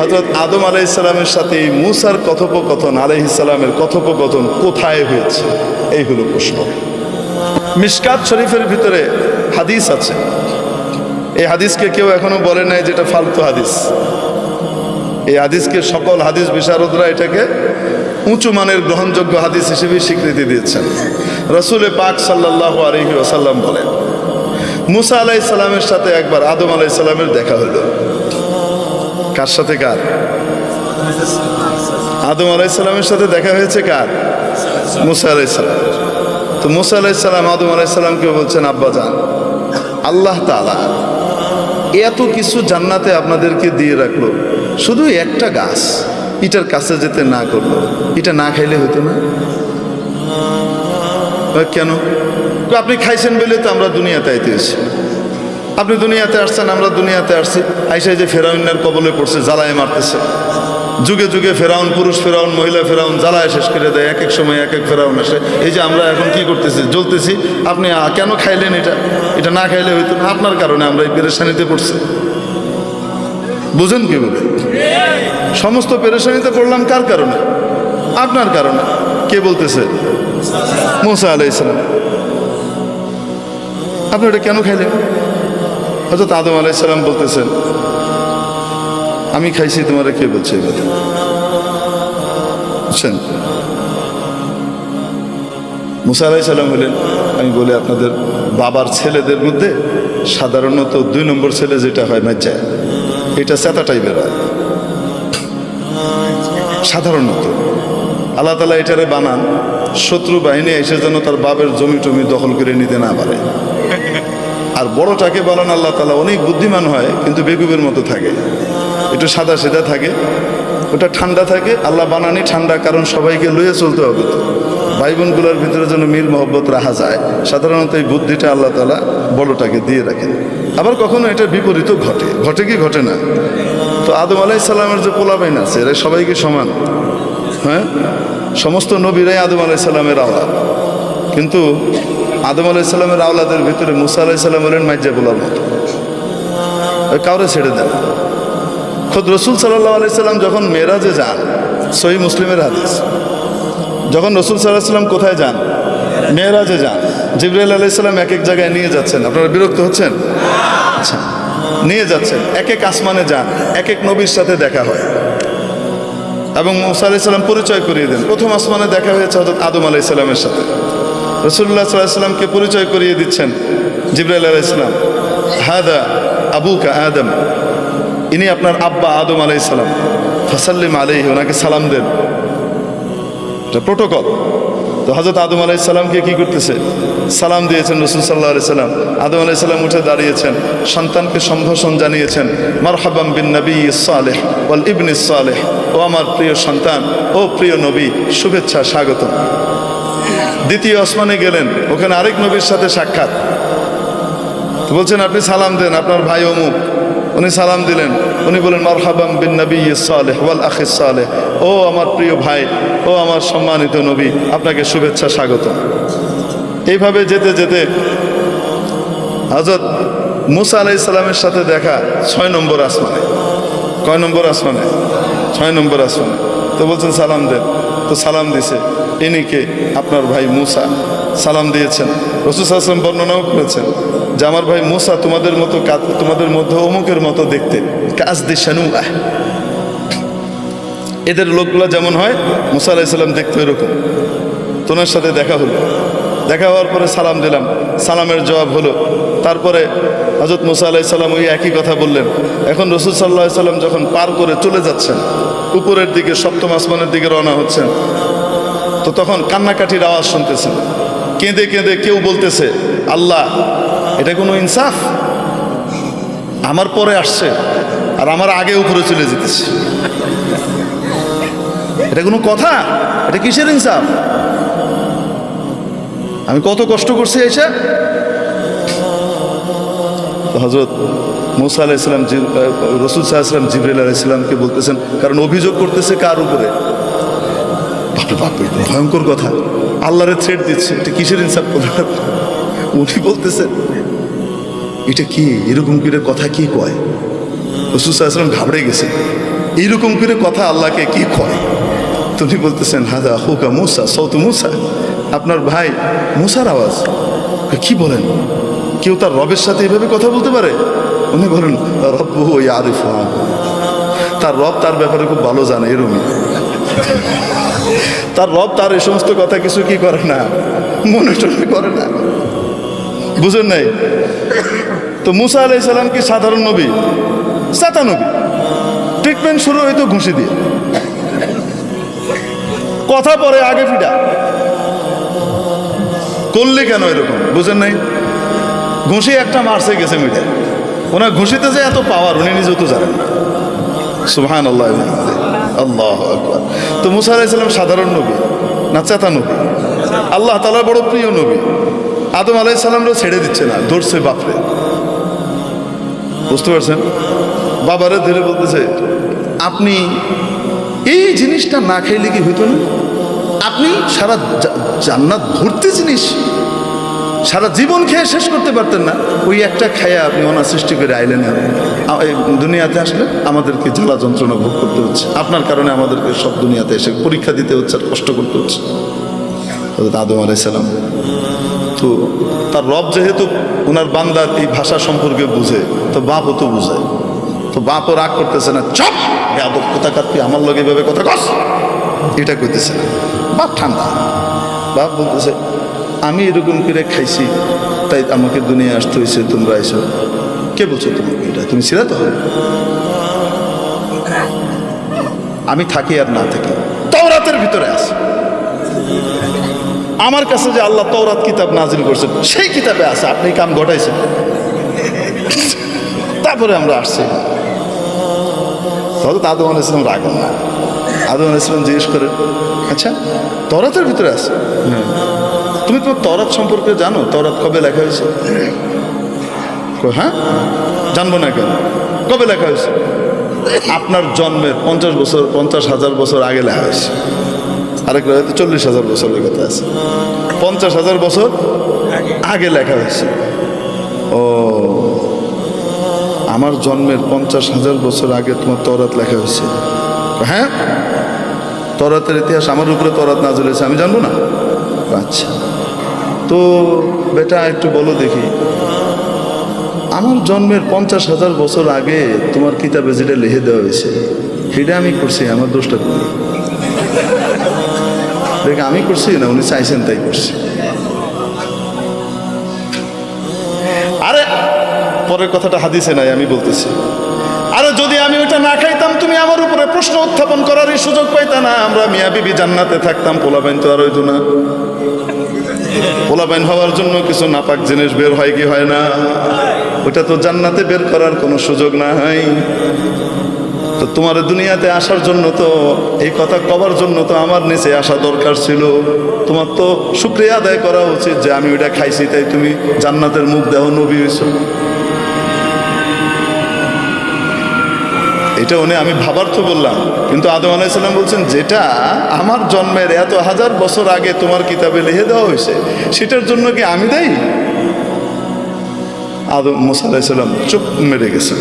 হজরত আদম আলাই ইসলামের সাথে মুসার কথোপকথন আলাই ইসলামের কথোপকথন কোথায় হয়েছে? এই হলো প্রশ্ন। মিশকাত শরীফের ভিতরে হাদিস আছে। এই হাদিসকে কেউ এখনও বলে নাই যেটা ফালতু হাদিস। এই হাদিসকে সকল হাদিস বিশারদরা এটাকে উঁচু মানের গ্রহণযোগ্য হাদিস হিসেবে স্বীকৃতি দিয়েছেন। রসুলে পাক সাল্লাহ আলহি ওসাল্লাম বলেন, মুসা আলাহ ইসলামের সাথে একবার আদম আলাহ ইসলামের দেখা হলো। কার সাথে কার? আদম আলাহ ইসলামের সাথে দেখা হয়েছে কার? মুসা আলাহ ইসলাম তো মুসা আলাহ ইসলাম আদম আলাহ ইসলামকে বলছেন, আব্বা যান আল্লাহ তালা এত কিছু জান্নাতে আপনাদেরকে দিয়ে রাখল। শুধু একটা গাছ, এটার কাছে যেতে না করল। এটা না খাইলে হতো না? কেন? আপনি খাইছেন বলে তো আমরা দুনিয়াতে আইতে এসেছি। আপনি দুনিয়াতে আসছেন, আমরা দুনিয়াতে আসছি। আইসাই যে ফেরাউনের কবলে পড়ছে, জ্বালায় মারতেছে। যুগে যুগে ফেরাউন, পুরুষ ফেরাউন, মহিলা ফেরাউন, জ্বালায় শেষ করে দেয়। এক এক সময় এক এক ফেরাউন আসে। এই যে আমরা এখন কি করতেছি? জ্বলতেছি। আপনি কেন খাইলেন এটা? এটা না খাইলে হইতো না। আপনার কারণে আমরা এই পেরেশানিতে পড়ছি। বুঝেন কি বলে সমস্ত পেরেশানিতে পড়লাম কার কারণে? আপনার কারণে। কে বলতেছে? মুসা আলাই ইসলাম আপনি এটা কেন খাইলেন? হয়তো আদম আলাই সালাম বলতেছেন, আমি খাইছি, তোমারে কে বলছে কথা বুঝছেন? মুসা আলাই সাল্লাম হলেন আমি বলি আপনাদের বাবার ছেলেদের মধ্যে সাধারণত দুই নম্বর ছেলে যেটা হয় মেজ্জায়, এটা চেতা টাইপের হয়। সাধারণত। আল্লাহ তালা এটারে বানান, শত্রু বাহিনী এসে যেন তার বাবের জমি টমি দখল করে নিতে না পারে। আর বড়টাকে বলেন আল্লাহ তালা অনেক বুদ্ধিমান হয়, কিন্তু বেগুবের মতো থাকে। একটু সাদা সেদা থাকে, ওটা ঠান্ডা থাকে, আল্লাহ বানানি ঠান্ডা, কারণ সবাইকে লইয়ে চলতে হবে তো। ভাই বোনগুলোর ভিতরে যেন মিল, মহব্বত রাখা যায়। সাধারণত এই বুদ্ধিটা আল্লাহ তালা বড়টাকে দিয়ে রাখেন। আবার কখনো এটা বিপরীত ঘটে। ঘটে কি ঘটে না? তো আদম আলাইসাল্লামের যে পোলাবাইন আছে এরা সবাইকে সমান। হ্যাঁ? সমস্ত নবীরাই আদম আলাইসাল্লামের আওলাদ। কিন্তু আদম আলাইসাল্লামের আওলাদের ভিতরে মুসা আলাইসাল্লাম হলেন মাইজা ওই কাউরে ছেড়ে দেন। খোদ রসুল সাল্লাহ আলাইসাল্লাম যখন মেয়েরাজে যান সহি মুসলিমের হাদিস, যখন রসুল সাল্লাহ সাল্লাম কোথায় যান? মেয়েরাজে যান। জিবরাইল আলাইসাল্লাম এক এক জায়গায় নিয়ে যাচ্ছেন। আপনারা বিরক্ত হচ্ছেন? আচ্ছা নিয়ে যাচ্ছেন। এক এক আসমানে যান, এক এক নবীর সাথে দেখা হয়। এবং মুসা আলাইসাল্লাম পরিচয় করিয়ে দেন। প্রথম আসমানে দেখা হয়েছে হজরত আদম আলাইসাল্লামের সাথে। রসুল্লাহ সাল্লাহামকে পরিচয় করিয়ে দিচ্ছেন, জিব্রাইল আলাইসালাম হাদা আবুকা আদম। ইনি আপনার আব্বা আদম আলাইসালাম ফাসাল্লিম আলাইহি, ওনাকে সালাম দেন। এটা প্রোটোকল। তো হজরত আদম আলাইসাল্লামকে কী করতেছে? সালাম দিয়েছেন রসুল সাল্লাহ আলাইসাল্লাম আদম আলাইসাল্লাম উঠে দাঁড়িয়েছেন, সন্তানকে সম্ভাষণ জানিয়েছেন মারহাবাম বিন নবী সালেহ ওয়াল ইবন সালেহ। ও আমার প্রিয় সন্তান, ও প্রিয় নবী, শুভেচ্ছা, স্বাগতম। দ্বিতীয় আসমানে গেলেন, ওখানে আরেক নবীর সাথে সাক্ষাৎ। বলছেন, আপনি সালাম দেন, আপনার ভাই অমুক। উনি সালাম দিলেন, উনি বলেন মারহাবাম বিন নবী সালেহ ওয়াল আখিস সালেহ। ও আমার প্রিয় ভাই, ও আমার সম্মানিত নবী, আপনাকে শুভেচ্ছা স্বাগত। এইভাবে যেতে যেতে হজরত মুসা আলাই সালামের সাথে দেখা ছয় নম্বর আসমানে। কয় নম্বর আসমানে? ছয় নম্বর আসমানে। তো বলছেন, সালাম দেন। তো সালাম দিছে। ইনি কে? আপনার ভাই মুসা। সালাম দিয়েছেন। রসুল আসলাম বর্ণনাও করেছেন যে, আমার ভাই মুসা তোমাদের মতো কা- তোমাদের মধ্যে অমুকের মতো দেখতে। কাজ দিশানু এদের লোকগুলো যেমন হয়, মুসা আলাইসাল্লাম দেখতে এরকম তোনার সাথে দেখা হলো। দেখা হওয়ার পরে সালাম দিলাম। সালামের জবাব হলো। তারপরে হজরত মুসা আলাইসাল্লাম ওই একই কথা বললেন। এখন রসুল সাল্লাহ সাল্লাম যখন পার করে চলে যাচ্ছেন উপরের দিকে, সপ্তম আসমানের দিকে রওনা হচ্ছেন। তো তখন কান্নাকাটির আওয়াজ শুনতেছেন। কেঁদে কেঁদে কেউ বলতেছে, আল্লাহ, এটা কোনো ইনসাফ? আমার পরে আসছে, আর আমার আগে উপরে চলে যেতেছে। এটা কোনো কথা? এটা কিসের ইনসাফ? আমি কত কষ্ট করছি এসে? হজরত মুসা আলাইসালাম রসুল সাহা ইসলাম সাহাশালাম জিবরাইল আলাইসালামকে বলতেছেন, কারণ অভিযোগ করতেছে কার উপরে? ভয়ঙ্কর কথা। আল্লাহরে থ্রেড দিচ্ছে, এটা কিসের ইনসাফ করলেন উনি বলতেছেন, এটা কি? এরকম করে কথা কি কয়? রসুল সাহাশালাম ঘাবড়ে গেছে। এইরকম করে কথা আল্লাহকে কি কয়? তুমি বলতেছেন হাজা হুকা মুসা সৌত মুসা। আপনার ভাই মুসার আওয়াজ। কি বলেন? কেউ তার রবের সাথে এভাবে কথা বলতে পারে? উনি বলেন রব্বু ওই তার রব তার ব্যাপারে খুব ভালো জানে এরমই তার রব তার এই সমস্ত কথা কিছু কি করে না, মনে করে না। বুঝেন নাই? তো মুসা আলাইসাল্লাম কি সাধারণ নবী? সাতা নবী। ট্রিটমেন্ট শুরু হয়তো ঘুষি দিয়ে। কথা পরে আগে ফিটা করলে কেন এরকম? বুঝেন নাই? ঘুষি একটা মারছে গেছে মিটে ওনার ঘুষিতে যে এত পাওয়ার উনি নিজেও তো জানেন না। সুহান আল্লাহ আল্লাহ তো মুসা আলাইসাল্লাম সাধারণ নবী, না চেতা নবী? আল্লাহ তালার বড় প্রিয় নবী। আদম আলাইসাল্লামরা ছেড়ে দিচ্ছে না, ধরছে বাপরে। বুঝতে পারছেন? বাবারে ধরে বলতেছে, আপনি এই জিনিসটা না খাইলে কি হইতো না? আপনি সারা জান্নাত ভর্তি জিনিস সারা জীবন খেয়ে শেষ করতে পারতেন না। ওই একটা খায়া আপনি ওনার সৃষ্টি করে আইলেন। দুনিয়াতে আসলে আমাদেরকে জ্বালা যন্ত্রণা ভোগ করতে হচ্ছে। আপনার কারণে আমাদেরকে সব দুনিয়াতে এসে পরীক্ষা দিতে হচ্ছে, আর কষ্ট করতে হচ্ছে। আদম আলাইসালাম তো তার রব যেহেতু ওনার বান্দার এই ভাষা সম্পর্কে বুঝে, তো বাপও তো বুঝে। তো বাপও রাগ করতেছে না, চপ! বেয়াদব কোথা কাটবি, আমার লগে এভাবে কথা কস। এটা কইতেছে। না বাপ ঠান্ডা। বাপ বলতেছে আমি এরকম করে খাইছি, তাই আমাকে দুনিয়া আসতে হয়েছে তোমরা এসো কে বলছো তোমাকে এটা? তুমি ছিলা তো? আমি থাকি আর না থাকি, তওরাতের ভিতরে আছে। আমার কাছে যে আল্লাহ তওরাত কিতাব নাজিল করছেন সেই কিতাবে আছে, আপনি কাম ঘটাইছেন। তারপরে আমরা আসছি। তাহলে আদম আলাইসলাম রাগন না। আদম আলাইসলাম জিজ্ঞেস করেন আচ্ছা তরাতের ভিতরে আছে? হ্যাঁ। তুমি তোমার তরাত সম্পর্কে জানো তরাত কবে লেখা হয়েছে? হ্যাঁ? জানব না কেন? কবে লেখা হয়েছে? আপনার জন্মের পঞ্চাশ বছর, পঞ্চাশ হাজার বছর আগে লেখা হয়েছে। আরেক হয়তো চল্লিশ হাজার বছরের কথা আছে। পঞ্চাশ হাজার বছর আগে লেখা হয়েছে। ও, আমার জন্মের পঞ্চাশ হাজার বছর আগে তোমার তরাত লেখা হয়েছে। হ্যাঁ? তরাতের ইতিহাস আমার উপরে তরাত না হয়েছে, আমি জানব না? আচ্ছা। তো বেটা একটু বলো দেখি। আমার জন্মের পঞ্চাশ হাজার বছর আগে তোমার কিতাবে যেটা লিখে দেওয়া হয়েছে, সেটা আমি করছি, আমার দোষটা করি দেখ আমি করছি না, উনি চাইছেন তাই করছি। আরে, পরের কথাটা হাদিসে নাই, আমি বলতেছি। আরে, যদি আমি ওইটা না খাইতাম, তুমি আমার উপরে প্রশ্ন উত্থাপন করারই সুযোগ পাইতা না। আমরা মিয়া বিবি জান্নাতে থাকতাম, পোলাপাইন তো আর হইতো না। পোলাপাইন হওয়ার জন্য কিছু নাপাক জিনিস বের হয় কি হয় না? ওটা তো জান্নাতে বের করার কোনো সুযোগ না হয় তো তোমার দুনিয়াতে আসার জন্য তো, এই কথা কবার জন্য তো আমার নিচে আসা দরকার ছিল। তোমার তো শুক্রিয়া আদায় করা উচিত যে আমি ওইটা খাইছি, তাই তুমি জান্নাতের মুখ দেহ নবী হয়েছো এটা উনি, আমি ভাবার তো বললাম। কিন্তু আদম আলাইসাল্লাম বলছেন, যেটা আমার জন্মের এত হাজার বছর আগে তোমার কিতাবে লিখে দেওয়া হয়েছে, সেটার জন্য কি আমি দেই আদম, মুসা আলাইসাল্লাম চুপ মেরে গেছেন।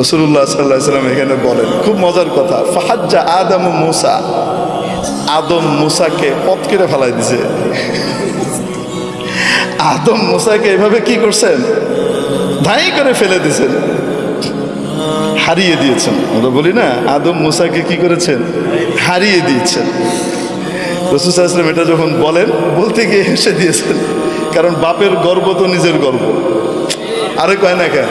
রসুল্লাহ সাল্লাহ সাল্লাম এখানে বলেন, খুব মজার কথা, ফাহাজ্জা আদম মুসা। আদম মুসাকে পথ কেটে ফেলাই দিছে। আদম মুসাকে এভাবে কি করছেন? ধাই করে ফেলে দিছেন। হারিয়ে দিয়েছেন। আমরা বলি না, আদম মুসাকে কি করেছেন? হারিয়ে দিয়েছেন। রসুল সাল্লাম এটা যখন বলেন, বলতে গিয়ে হেসে দিয়েছেন। কারণ বাপের গর্ব তো নিজের গর্ব। আরে কয় না কেন?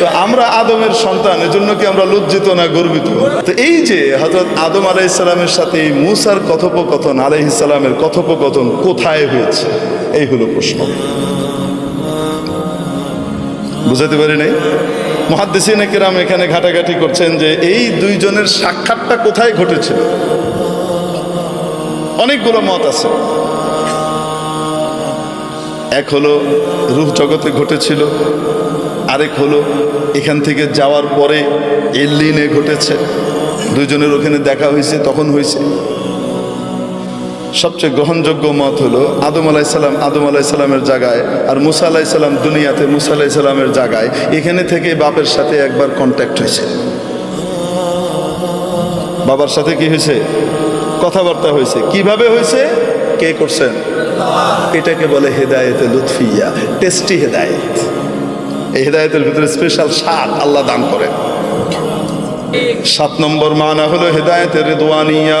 তো আমরা আদমের সন্তান, এজন্য কি আমরা লজ্জিত না গর্বিত? তো এই যে হজরত আদম আলাইসালামের সাথে এই মুসার কথোপকথন আলাইসালামের কথোপকথন কোথায় হয়েছে? এই হলো প্রশ্ন। বুঝাতে পারি নাই? মহাদ্দেসিন কেরাম এখানে ঘাটাঘাটি করছেন যে এই দুইজনের সাক্ষাৎটা কোথায় ঘটেছিল? অনেকগুলো মত আছে। এক হলো রূপ জগতে ঘটেছিল, আরেক হলো এখান থেকে যাওয়ার পরে এল্লিনে ঘটেছে। দুইজনের ওখানে দেখা হয়েছে, তখন হয়েছে। সবচেয়ে গ্রহণযোগ্য মত হলো আদম আলাইসাল্লাম আদম আলাইসাল্লামের জায়গায় আর মুসা আলাইসাল্লাম দুনিয়াতে মুসা আলাইসাল্লামের জায়গায়। এখানে থেকে বাপের সাথে একবার কন্ট্যাক্ট হয়েছে। বাবার সাথে কি হয়েছে? কথাবার্তা হয়েছে। কীভাবে হয়েছে? কে করছেন এটাকে বলে হেদায়েতে লুৎফিয়া টেস্টি হেদায়েত। এই হেদায়েতের ভিতরে স্পেশাল স্বাদ আল্লাহ দান করেন সাত নম্বর মানা হলো হেদায়েতের রেদওয়ানিয়া।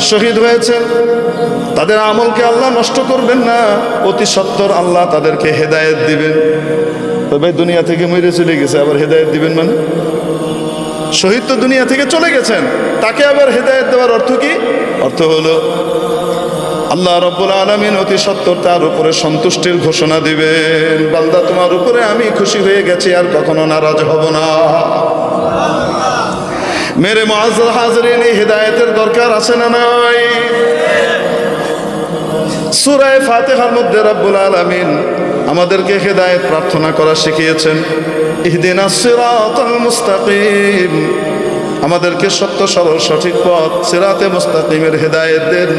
শহীদ হয়েছেন। তাদের আমলকে আল্লাহ নষ্ট করবেন না। অতি সত্তর আল্লাহ তাদেরকে হেদায়েত দিবেন। তবে দুনিয়া থেকে মরে চলে গেছে, আবার হেদায়েত দিবেন মানে? শহীদ তো দুনিয়া থেকে চলে গেছেন। তাকে আবার হেদায়েত দেওয়ার অর্থ কি? অর্থ হলো, আল্লাহ রব্বুল আলমিন অতি সত্তর তার উপরে সন্তুষ্টির ঘোষণা দিবেন। বান্দা, তোমার উপরে আমি খুশি হয়ে গেছি, আর কখনো নারাজ হব না। মেরে মহাজ হাজরিন হেদায়েতের দরকার আছে না নাই সুরায় ফাতেহার মধ্যে রব্বুল আলমিন আমাদেরকে হেদায়েত প্রার্থনা করা শিখিয়েছেন ইহদিনা মুস্তাকিম আমাদেরকে সত্য, সরল, সঠিক পথ, সিরাতে মুস্তাকিমের হেদায়েত দেন।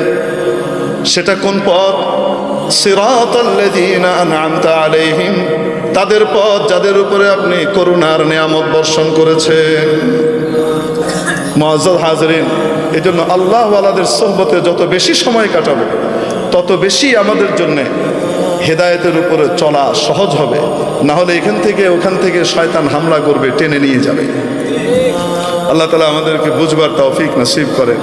সেটা কোন পথ? আলাইহিম, তাদের পথ যাদের উপরে আপনি করুণার নিয়ামত বর্ষণ করেছেন। মহাজ্জত হাজরিন এই জন্য আল্লাহওয়ালাদের সোহবতে যত বেশি সময় কাটাবো, তত বেশি আমাদের জন্যে হেদায়েতের উপরে চলা সহজ হবে। না হলে এখান থেকে, ওখান থেকে শয়তান হামলা করবে, টেনে নিয়ে যাবে। আল্লাহ তালা আমাদেরকে বুঝবার তৌফিক নসিব করেন।